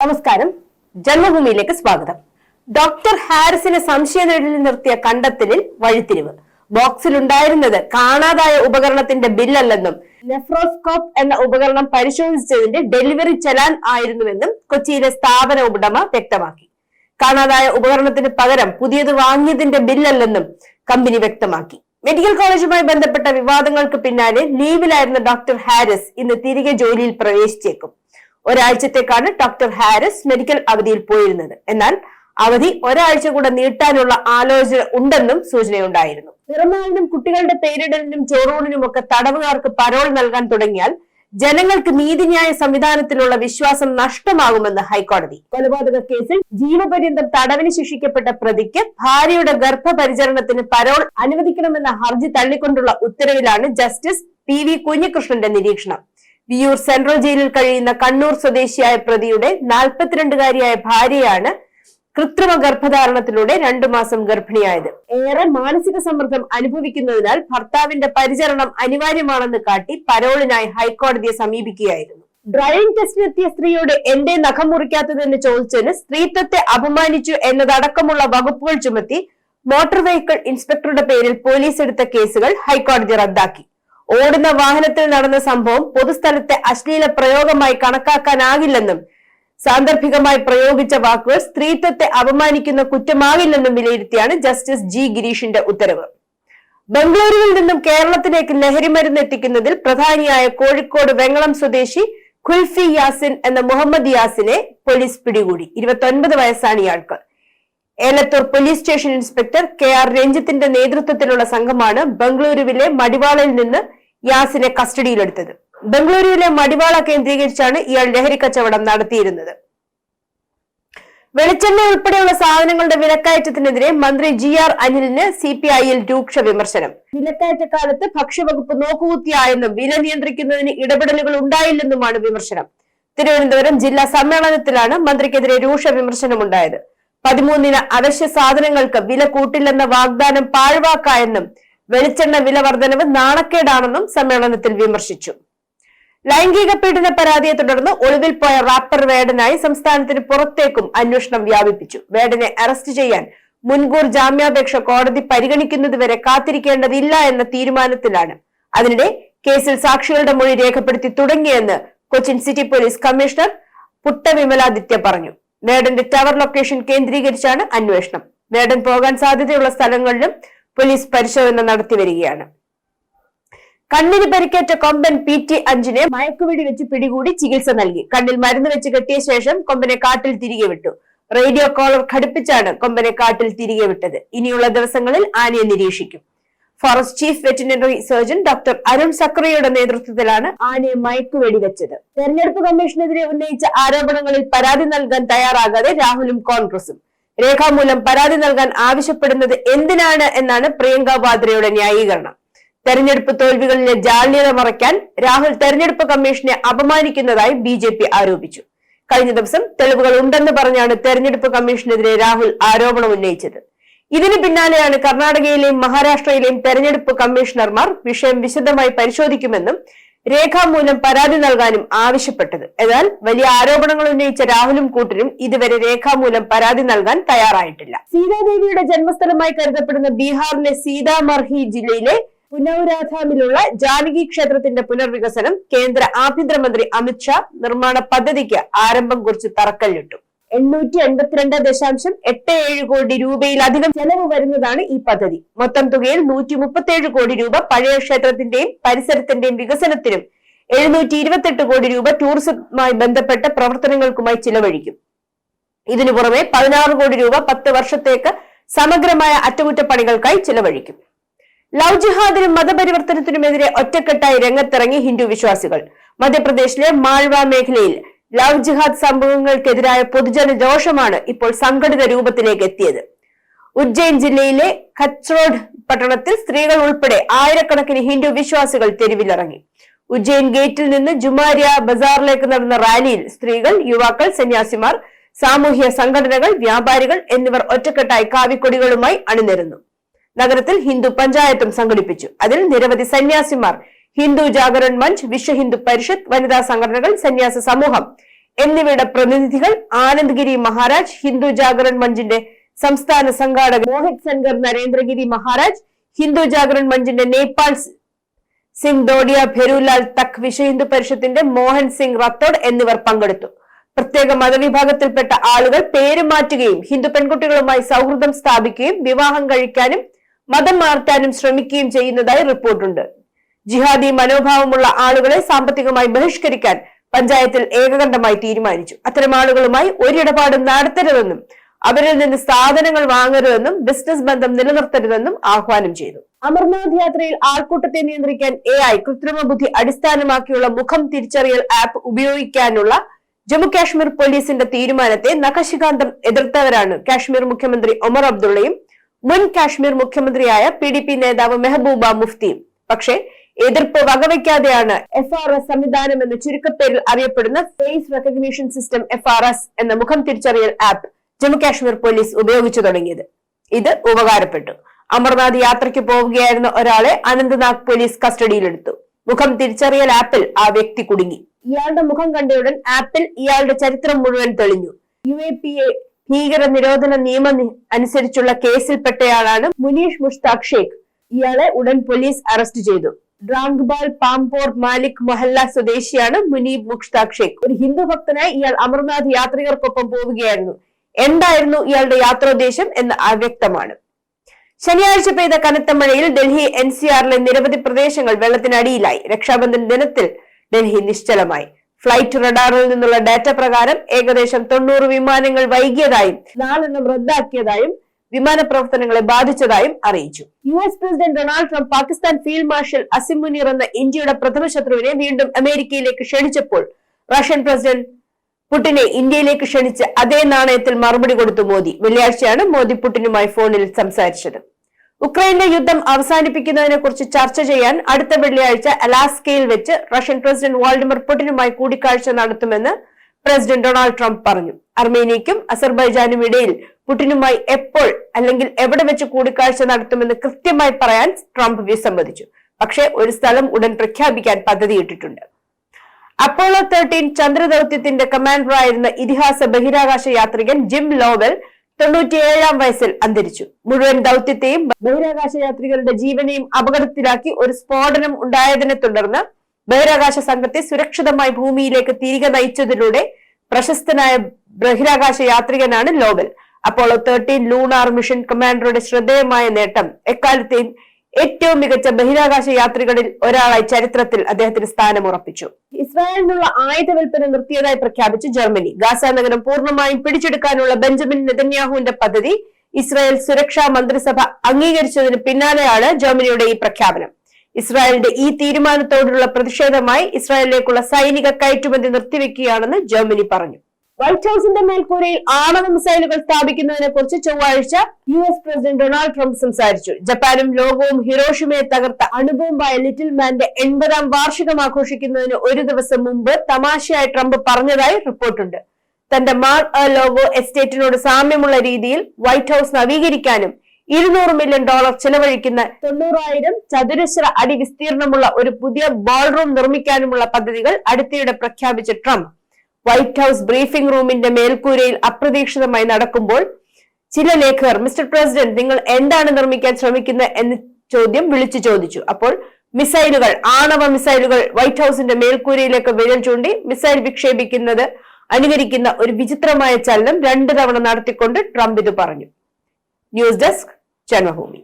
നമസ്കാരം. ജന്മഭൂമിയിലേക്ക് സ്വാഗതം. ഡോക്ടർ ഹാരിസിനെ സംശയനിഴലിൽ നിർത്തിയ കണ്ടെത്തലിൽ വഴിത്തിരിവ്. ബോക്സിൽ ഉണ്ടായിരുന്നത് കാണാതായ ഉപകരണത്തിന്റെ ബില്ലല്ലെന്നും നെഫ്രോസ്കോപ്പ് എന്ന ഉപകരണം പരിശോധിച്ചതിന്റെ ഡെലിവറി ചലാൻ ആയിരുന്നുവെന്നും കൊച്ചിയിലെ സ്ഥാപന ഉടമ വ്യക്തമാക്കി. കാണാതായ ഉപകരണത്തിന് പകരം പുതിയത് വാങ്ങിയതിന്റെ ബില്ലല്ലെന്നും കമ്പനി വ്യക്തമാക്കി. മെഡിക്കൽ കോളേജുമായി ബന്ധപ്പെട്ട വിവാദങ്ങൾക്ക് പിന്നാലെ ലീവിലായിരുന്ന ഡോക്ടർ ഹാരിസ് ഇന്ന് തിരികെ ജോലിയിൽ പ്രവേശിച്ചേക്കും. ഒരാഴ്ചത്തേക്കാണ് ഡോക്ടർ ഹാരിസ് മെഡിക്കൽ അവധിയിൽ പോയിരുന്നത്. എന്നാൽ അവധി ഒരാഴ്ച കൂടെ നീട്ടാനുള്ള ആലോചന ഉണ്ടെന്നും സൂചനയുണ്ടായിരുന്നു. പിറന്നാളിനും കുട്ടികളുടെ പേരിടലിനും ചോറൂണിനും ഒക്കെ തടവുകാർക്ക് പരോൾ നൽകാൻ തുടങ്ങിയാൽ ജനങ്ങൾക്ക് നീതിന്യായ സംവിധാനത്തിലുള്ള വിശ്വാസം നഷ്ടമാകുമെന്ന് ഹൈക്കോടതി. കൊലപാതക കേസിൽ ജീവപര്യന്തം തടവിന് ശിക്ഷിക്കപ്പെട്ട പ്രതിക്ക് ഭാര്യയുടെ ഗർഭപരിചരണത്തിന് പരോൾ അനുവദിക്കണമെന്ന ഹർജി തള്ളിക്കൊണ്ടുള്ള ഉത്തരവിലാണ് ജസ്റ്റിസ് പി വി കുഞ്ഞികൃഷ്ണന്റെ നിരീക്ഷണം. വിയൂർ സെൻട്രൽ ജയിലിൽ കഴിയുന്ന കണ്ണൂർ സ്വദേശിയായ പ്രതിയുടെ നാൽപ്പത്തിരണ്ടുകാരിയായ ഭാര്യയാണ് കൃത്രിമ ഗർഭധാരണത്തിലൂടെ രണ്ടു മാസം ഗർഭിണിയായത്. ഏറെ മാനസിക സമ്മർദ്ദം അനുഭവിക്കുന്നതിനാൽ ഭർത്താവിന്റെ പരിചരണം അനിവാര്യമാണെന്ന് കാട്ടി പരോളിനായി ഹൈക്കോടതിയെ സമീപിക്കുകയായിരുന്നു. ഡ്രൈവിംഗ് ടെസ്റ്റിനെത്തിയ സ്ത്രീയോട് എന്റെ നഖം മുറിക്കാത്തതെന്ന് ചോദിച്ചതിന് സ്ത്രീത്വത്തെ അപമാനിച്ചു എന്നതടക്കമുള്ള വകുപ്പുകൾ ചുമത്തി മോട്ടോർ വെഹിക്കിൾ ഇൻസ്പെക്ടറുടെ പേരിൽ പോലീസ് എടുത്ത കേസുകൾ ഹൈക്കോടതി റദ്ദാക്കി. ഓടുന്ന വാഹനത്തിൽ നടന്ന സംഭവം പൊതുസ്ഥലത്തെ അശ്ലീല പ്രയോഗമായി കണക്കാക്കാനാകില്ലെന്നും സാന്ദർഭികമായി പ്രയോഗിച്ച വാക്കുകൾ സ്ത്രീത്വത്തെ അപമാനിക്കുന്ന കുറ്റമാകില്ലെന്നും വിലയിരുത്തിയാണ് ജസ്റ്റിസ് ജി ഗിരീഷിന്റെ ഉത്തരവ്. ബംഗളൂരുവിൽ നിന്നും കേരളത്തിലേക്ക് ലഹരിമരുന്ന് എത്തിക്കുന്നതിൽ പ്രധാനിയായ കോഴിക്കോട് വെങ്ങളം സ്വദേശി ഖുൽഫി യാസിൻ എന്ന മുഹമ്മദ് യാസിനെ പോലീസ് പിടികൂടി. ഇരുപത്തൊൻപത് വയസ്സാണ് ഇയാൾക്ക്. Elathur police station inspector K R രഞ്ജിത്തിന്റെ നേതൃത്വത്തിലുള്ള സംഘമാണ് ബംഗളൂരുവിലെ മടിവാളയിൽ നിന്ന് യാസിനെ കസ്റ്റഡിയിലെടുത്തത്. ബംഗളൂരുവിലെ മടിവാള കേന്ദ്രീകരിച്ചാണ് ഇയാൾ ലഹരി കച്ചവടം നടത്തിയിരുന്നത്. വെളിച്ചെണ്ണ ഉൾപ്പെടെയുള്ള സാധനങ്ങളുടെ വിലക്കയറ്റത്തിനെതിരെ മന്ത്രി ജി ആർ അനിലിന് സി പി ഐയിൽ രൂക്ഷ വിമർശനം. വിലക്കയറ്റ കാലത്ത് ഭക്ഷ്യവകുപ്പ് നോക്കുകുത്തിയായെന്നും വില നിയന്ത്രിക്കുന്നതിന് ഇടപെടലുകൾ ഉണ്ടായില്ലെന്നുമാണ് വിമർശനം. തിരുവനന്തപുരം ജില്ലാ സമ്മേളനത്തിലാണ് മന്ത്രിക്കെതിരെ രൂക്ഷ വിമർശനമുണ്ടായത്. പതിമൂന്നിന് അവശ്യ സാധനങ്ങൾക്ക് വില കൂട്ടില്ലെന്ന വാഗ്ദാനം പാഴ്വാക്കായെന്നും വെളിച്ചെണ്ണ വില വർധനവ് നാണക്കേടാണെന്നും സമ്മേളനത്തിൽ വിമർശിച്ചു. ലൈംഗിക പീഡന പരാതിയെ തുടർന്ന് ഒളിവിൽ പോയ റാപ്പർ വേടനായി സംസ്ഥാനത്തിന് പുറത്തേക്കും അന്വേഷണം വ്യാപിപ്പിച്ചു. വേടനെ അറസ്റ്റ് ചെയ്യാൻ മുൻകൂർ ജാമ്യാപേക്ഷ കോടതി പരിഗണിക്കുന്നതുവരെ കാത്തിരിക്കേണ്ടതില്ല എന്ന തീരുമാനത്തിലാണ്. അതിനിടെ കേസിൽ സാക്ഷികളുടെ മൊഴി രേഖപ്പെടുത്തി തുടങ്ങിയെന്ന് Cochin city police commissioner Putta Vimaladitya പറഞ്ഞു. വേടന്റെ ടവർ ലൊക്കേഷൻ കേന്ദ്രീകരിച്ചാണ് അന്വേഷണം. വേടൻ പോകാൻ സാധ്യതയുള്ള സ്ഥലങ്ങളിലും പോലീസ് പരിശോധന നടത്തി വരികയാണ്. കണ്ണിന് പരിക്കേറ്റ കൊമ്പൻ പി ടി അഞ്ചിനെ മയക്കുവെടി വെച്ച് പിടികൂടി ചികിത്സ നൽകി. കണ്ണിൽ മരുന്ന് വെച്ച് കെട്ടിയ ശേഷം കൊമ്പനെ കാട്ടിൽ തിരികെ വിട്ടു. റേഡിയോ കോളർ ഘടിപ്പിച്ചാണ് കൊമ്പനെ കാട്ടിൽ തിരികെ വിട്ടത്. ഇനിയുള്ള ദിവസങ്ങളിൽ ആനയെ നിരീക്ഷിക്കും. Forest chief veterinary surgeon doctor Arun സക്രയുടെ നേതൃത്വത്തിലാണ് ആനയെ മയക്കുവെടി വെച്ചത്. തെരഞ്ഞെടുപ്പ് കമ്മീഷനെതിരെ ഉന്നയിച്ച ആരോപണങ്ങളിൽ പരാതി നൽകാൻ തയ്യാറാകാതെ രാഹുലും കോൺഗ്രസും. രേഖാമൂലം പരാതി നൽകാൻ ആവശ്യപ്പെടുന്നത് എന്തിനാണ് എന്നാണ് പ്രിയങ്ക വാദ്രയുടെ ന്യായീകരണം. തെരഞ്ഞെടുപ്പ് തോൽവികളിലെ ജാള്യത മറയ്ക്കാൻ രാഹുൽ തെരഞ്ഞെടുപ്പ് കമ്മീഷനെ അപമാനിക്കുന്നതായി ബി ജെ പി ആരോപിച്ചു. കഴിഞ്ഞ ദിവസം തെളിവുകൾ ഉണ്ടെന്ന് പറഞ്ഞാണ് തെരഞ്ഞെടുപ്പ് കമ്മീഷനെതിരെ രാഹുൽ ആരോപണം ഉന്നയിച്ചത്. ഇതിന് പിന്നാലെയാണ് കർണാടകയിലെയും മഹാരാഷ്ട്രയിലെയും തെരഞ്ഞെടുപ്പ് കമ്മീഷണർമാർ വിഷയം വിശദമായി പരിശോധിക്കുമെന്നും രേഖാമൂലം പരാതി നൽകാനും ആവശ്യപ്പെട്ടത്. എന്നാൽ വലിയ ആരോപണങ്ങൾ ഉന്നയിച്ച രാഹുലും കൂട്ടരും ഇതുവരെ രേഖാമൂലം പരാതി നൽകാൻ തയ്യാറായിട്ടില്ല. സീതാദേവിയുടെ ജന്മസ്ഥലമായി കരുതപ്പെടുന്ന ബീഹാറിലെ സീതാമർഹി ജില്ലയിലെ പുനൌരാധാമിലുള്ള ജാനകി ക്ഷേത്രത്തിന്റെ പുനർവികസനം കേന്ദ്ര ആഭ്യന്തരമന്ത്രി അമിത്ഷാ നിർമ്മാണ പദ്ധതിക്ക് ആരംഭം കുറിച്ച് തറക്കല്ലിട്ടു. എണ്ണൂറ്റി എൺപത്തിരണ്ട് ദശാംശം എട്ട് ഏഴ് കോടി രൂപയിലധികം ചെലവ് വരുന്നതാണ് ഈ പദ്ധതി. മൊത്തം തുകയിൽ നൂറ്റി മുപ്പത്തിയേഴ് കോടി രൂപ പഴയ ക്ഷേത്രത്തിന്റെയും പരിസരത്തിന്റെയും വികസനത്തിനും എഴുന്നൂറ്റി ഇരുപത്തെട്ട് കോടി രൂപ ടൂറിസവുമായി ബന്ധപ്പെട്ട പ്രവർത്തനങ്ങൾക്കുമായി ചിലവഴിക്കും. ഇതിനു പുറമെ പതിനാറ് കോടി രൂപ പത്ത് വർഷത്തേക്ക് സമഗ്രമായ അറ്റകുറ്റപ്പണികൾക്കായി ചിലവഴിക്കും. ലവ് ജിഹാദിനും മതപരിവർത്തനത്തിനുമെതിരെ ഒറ്റക്കെട്ടായി രംഗത്തിറങ്ങി ഹിന്ദു വിശ്വാസികൾ. മധ്യപ്രദേശിലെ മാൾവ മേഖലയിൽ ലവ് ജിഹാദ് സംഭവങ്ങൾക്കെതിരായ പൊതുജന രോഷമാണ് ഇപ്പോൾ സംഘടിത രൂപത്തിലേക്ക് എത്തിയത്. ഉജ്ജയിൻ ജില്ലയിലെ ഖച്ച്റോഡ് പട്ടണത്തിൽ സ്ത്രീകൾ ഉൾപ്പെടെ ആയിരക്കണക്കിന് ഹിന്ദു വിശ്വാസികൾ തെരുവിലിറങ്ങി. ഉജ്ജയിൻ ഗേറ്റിൽ നിന്ന് ജുമാരിയ ബസാറിലേക്ക് നടന്ന റാലിയിൽ സ്ത്രീകൾ യുവാക്കൾ സന്യാസിമാർ സാമൂഹ്യ സംഘടനകൾ വ്യാപാരികൾ എന്നിവർ ഒറ്റക്കെട്ടായി കാവിക്കൊടികളുമായി അണിനിരന്നു. നഗരത്തിൽ ഹിന്ദു പഞ്ചായത്തും സംഘടിപ്പിച്ചു. അതിൽ നിരവധി സന്യാസിമാർ ഹിന്ദു ജാഗരൺ മഞ്ച് വിശ്വ ഹിന്ദു പരിഷത്ത് വനിതാ സംഘടനകൾ സന്യാസ സമൂഹം എന്നിവയുടെ പ്രതിനിധികൾ ആനന്ദ്ഗിരി മഹാരാജ് ഹിന്ദു ജാഗരൺ മഞ്ചിന്റെ സംസ്ഥാന സംഘാടകൻ മോഹിത് ശങ്കർ നരേന്ദ്രഗിരി മഹാരാജ് ഹിന്ദു ജാഗരൺ മഞ്ചിന്റെ നേപ്പാൾ സിംഗ് ദോഡിയ ഭെരുലാൽ തക് വിശ്വ ഹിന്ദു പരിഷത്തിന്റെ മോഹൻ സിംഗ് റത്തോഡ് എന്നിവർ പങ്കെടുത്തു. പ്രത്യേക മതവിഭാഗത്തിൽപ്പെട്ട ആളുകൾ പേര് മാറ്റുകയും ഹിന്ദു പെൺകുട്ടികളുമായി സൗഹൃദം സ്ഥാപിക്കുകയും വിവാഹം കഴിക്കാനും മതം മാറ്റാനും ശ്രമിക്കുകയും ചെയ്യുന്നതായി റിപ്പോർട്ടുണ്ട്. ജിഹാദി മനോഭാവമുള്ള ആളുകളെ സാമ്പത്തികമായി ബഹിഷ്കരിക്കാൻ പഞ്ചായത്തിൽ ഏകകണ്ഠമായി തീരുമാനിച്ചു. അത്തരം ആളുകളുമായി ഒരിടപാടും നടത്തരുതെന്നും അവരിൽ നിന്ന് സാധനങ്ങൾ വാങ്ങരുതെന്നും ബിസിനസ് ബന്ധം നിലനിർത്തരുതെന്നും ആഹ്വാനം ചെയ്തു. അമർനാഥ് യാത്രയിൽ ആൾക്കൂട്ടത്തെ നിയന്ത്രിക്കാൻ എ ഐ കൃത്രിമ ബുദ്ധി അടിസ്ഥാനമാക്കിയുള്ള മുഖം തിരിച്ചറിയൽ ആപ്പ് ഉപയോഗിക്കാനുള്ള ജമ്മു കാശ്മീർ പോലീസിന്റെ തീരുമാനത്തെ നഖശികാന്തം എതിർത്തവരാണ് കാശ്മീർ മുഖ്യമന്ത്രി ഒമർ അബ്ദുള്ളയും മുൻ കാശ്മീർ മുഖ്യമന്ത്രിയായ പി നേതാവ് മെഹബൂബ മുഫ്തിയും. പക്ഷേ എതിർപ്പ് വകവയ്ക്കാതെയാണ് എഫ് ആർ എസ് സംവിധാനം എന്ന ചുരുക്കപ്പേരിൽ അറിയപ്പെടുന്ന face recognition system F R S എന്ന മുഖം തിരിച്ചറിയൽ ആപ്പ് ജമ്മു കാശ്മീർ പോലീസ് ഉപയോഗിച്ചു തുടങ്ങിയത്. ഇത് ഉപകാരപ്പെട്ടു. അമർനാഥ് യാത്രയ്ക്ക് പോവുകയായിരുന്ന ഒരാളെ അനന്ത്നാഗ് പോലീസ് കസ്റ്റഡിയിലെടുത്തു. മുഖം തിരിച്ചറിയൽ ആപ്പിൽ ആ വ്യക്തി കുടുങ്ങി. ഇയാളുടെ മുഖം കണ്ടയുടൻ ആപ്പിൽ ഇയാളുടെ ചരിത്രം മുഴുവൻ തെളിഞ്ഞു. യു എ പി എ ഭീകര നിരോധന നിയമം അനുസരിച്ചുള്ള കേസിൽപ്പെട്ടയാളാണ് മുനീഷ് മുഷ്താഖ് ഷേഖ്. ഇയാളെ ഉടൻ പോലീസ് അറസ്റ്റ് ചെയ്തു. ഡ്രാങ്ക്ബാൽ പാംപോർ മാലിക് മൊഹല്ല സ്വദേശിയാണ് മുനീബ് മുഷ്താഖ് ഷേഖ്. ഒരു ഹിന്ദു ഭക്തനായി ഇയാൾ അമർനാഥ് യാത്രികർക്കൊപ്പം പോവുകയായിരുന്നു. എന്തായിരുന്നു ഇയാളുടെ യാത്രോദ്ദേശം എന്ന് അവ്യക്തമാണ് ശനിയാഴ്ച പെയ്ത കനത്ത മഴയിൽ ഡൽഹി എൻ സി ആറിലെ നിരവധി പ്രദേശങ്ങൾ വെള്ളത്തിനടിയിലായി. രക്ഷാബന്ധൻ ദിനത്തിൽ ഡൽഹി നിശ്ചലമായി. ഫ്ലൈറ്റ് റഡാറിൽ നിന്നുള്ള ഡാറ്റ പ്രകാരം ഏകദേശം തൊണ്ണൂറ് വിമാനങ്ങൾ വൈകിയതായും നാലെണ്ണം റദ്ദാക്കിയതായും വിമാന പ്രവർത്തനങ്ങളെ ബാധിച്ചതായും അറിയിച്ചു. U S president Donald Trump Pakistan field marshal Asim Munir എന്ന ഇന്ത്യയുടെ പ്രഥമ ശത്രുവിനെ വീണ്ടും അമേരിക്കയിലേക്ക് ക്ഷണിച്ചപ്പോൾ റഷ്യൻ പ്രസിഡന്റ് പുടിനെ ഇന്ത്യയിലേക്ക് ക്ഷണിച്ച് അതേ നാണയത്തിൽ മറുപടി കൊടുത്തു മോദി. വെള്ളിയാഴ്ചയാണ് മോദി പുടിനുമായി ഫോണിൽ സംസാരിച്ചത്. ഉക്രൈനിലെ യുദ്ധം അവസാനിപ്പിക്കുന്നതിനെ കുറിച്ച് ചർച്ച ചെയ്യാൻ അടുത്ത വെള്ളിയാഴ്ച അലാസ്കയിൽ വെച്ച് റഷ്യൻ പ്രസിഡന്റ് വാൾഡിമർ പുടിനുമായി കൂടിക്കാഴ്ച നടത്തുമെന്ന് പ്രസിഡന്റ് ഡൊണാൾഡ് ട്രംപ് പറഞ്ഞു. അർമേനിയയ്ക്കും അസർബൈജാനും ഇടയിൽ പുടിനുമായി എപ്പോൾ അല്ലെങ്കിൽ എവിടെ വെച്ച് കൂടിക്കാഴ്ച നടത്തുമെന്ന് കൃത്യമായി പറയാൻ ട്രംപ് വിസമ്മതിച്ചു പക്ഷേ ഒരു സ്ഥലം ഉടൻ പ്രഖ്യാപിക്കാൻ പദ്ധതിയിട്ടിട്ടുണ്ട്. അപ്പോളോ തേർട്ടീൻ ചന്ദ്രദൌത്യത്തിന്റെ കമാൻഡറായിരുന്ന ഇതിഹാസ ബഹിരാകാശ യാത്രികൻ ജിം ലോവൽ തൊണ്ണൂറ്റിയേഴാം വയസ്സിൽ അന്തരിച്ചു. മുഴുവൻ ദൌത്യത്തെയും ബഹിരാകാശ യാത്രികരുടെ ജീവനെയും അപകടത്തിലാക്കി ഒരു സ്ഫോടനം ഉണ്ടായതിനെ തുടർന്ന് ബഹിരാകാശ സംഘത്തെ സുരക്ഷിതമായി ഭൂമിയിലേക്ക് തിരികെ നയിച്ചതിലൂടെ പ്രശസ്തനായ ബഹിരാകാശ യാത്രികനാണ് ലോബൽ അപ്പോളോ തേർട്ടീൻ ലൂണാർ മിഷൻ കമാൻഡറുടെ ശ്രദ്ധേയമായ നേട്ടം. എക്കാലത്തെയും ഏറ്റവും മികച്ച ബഹിരാകാശ യാത്രികളിൽ ഒരാളായി ചരിത്രത്തിൽ അദ്ദേഹത്തിന് സ്ഥാനം ഉറപ്പിച്ചു. ഇസ്രായേലിനുള്ള ആയുധ വിൽപ്പന നിർത്തിയതായി പ്രഖ്യാപിച്ച് ജർമ്മനി. ഗാസ നഗരം പൂർണമായും പിടിച്ചെടുക്കാനുള്ള ബെഞ്ചമിൻ നെതന്യാഹുവിന്റെ പദ്ധതി ഇസ്രായേൽ സുരക്ഷാ മന്ത്രിസഭ അംഗീകരിച്ചതിന് പിന്നാലെയാണ് ജർമ്മനിയുടെ ഈ പ്രഖ്യാപനം. ഇസ്രായേലിന്റെ ഈ തീരുമാനത്തോടുള്ള പ്രതിഷേധമായി ഇസ്രായേലിലേക്കുള്ള സൈനിക കയറ്റുമതി നിർത്തിവെക്കുകയാണെന്ന് ജർമ്മനി പറഞ്ഞു. വൈറ്റ് ഹൌസിന്റെ മേൽക്കൂരയിൽ ആണവ മിസൈലുകൾ സ്ഥാപിക്കുന്നതിനെ കുറിച്ച് ചൊവ്വാഴ്ച U S president Donald Trump സംസാരിച്ചു. ജപ്പാനും ലോകവും ഹിരോഷിമയെ തകർത്ത അണുബോംബായ ലിറ്റിൽ മാന്റെ എൺപതാം വാർഷികം ആഘോഷിക്കുന്നതിന് ഒരു ദിവസം മുമ്പ് തമാശയായി ട്രംപ് പറഞ്ഞതായി റിപ്പോർട്ടുണ്ട്. തന്റെ മാർ അ ലോവോ എസ്റ്റേറ്റിനോട് സാമ്യമുള്ള രീതിയിൽ വൈറ്റ് ഹൌസ് നവീകരിക്കാനും ഇരുന്നൂറ് മില്യൺ ഡോളർ ചെലവഴിക്കുന്ന തൊണ്ണൂറായിരം ചതുരശ്ര അടി വിസ്തീർണമുള്ള ഒരു പുതിയ ബോൾറൂം നിർമ്മിക്കാനുമുള്ള പദ്ധതികൾ അടുത്തിടെ പ്രഖ്യാപിച്ച ട്രംപ്. വൈറ്റ് ഹൌസ് ബ്രീഫിംഗ് റൂമിന്റെ മേൽക്കൂരയിൽ അപ്രതീക്ഷിതമായി നടക്കുമ്പോൾ ചില ലേഖകർ മിസ്റ്റർ പ്രസിഡന്റ് നിങ്ങൾ എന്താണ് നിർമ്മിക്കാൻ ശ്രമിക്കുന്നത് എന്ന ചോദ്യം വിളിച്ചു ചോദിച്ചു. അപ്പോൾ മിസൈലുകൾ ആണവ മിസൈലുകൾ വൈറ്റ് ഹൌസിന്റെ മേൽക്കൂരയിലേക്ക് വിരൽ ചൂണ്ടി മിസൈൽ വിക്ഷേപിക്കുന്നത് അനുകരിക്കുന്ന ഒരു വിചിത്രമായ ചലനം രണ്ടു തവണ നടത്തിക്കൊണ്ട് ട്രംപ് ഇത് പറഞ്ഞു. ന്യൂസ് ഡെസ്ക് జన్మభూమి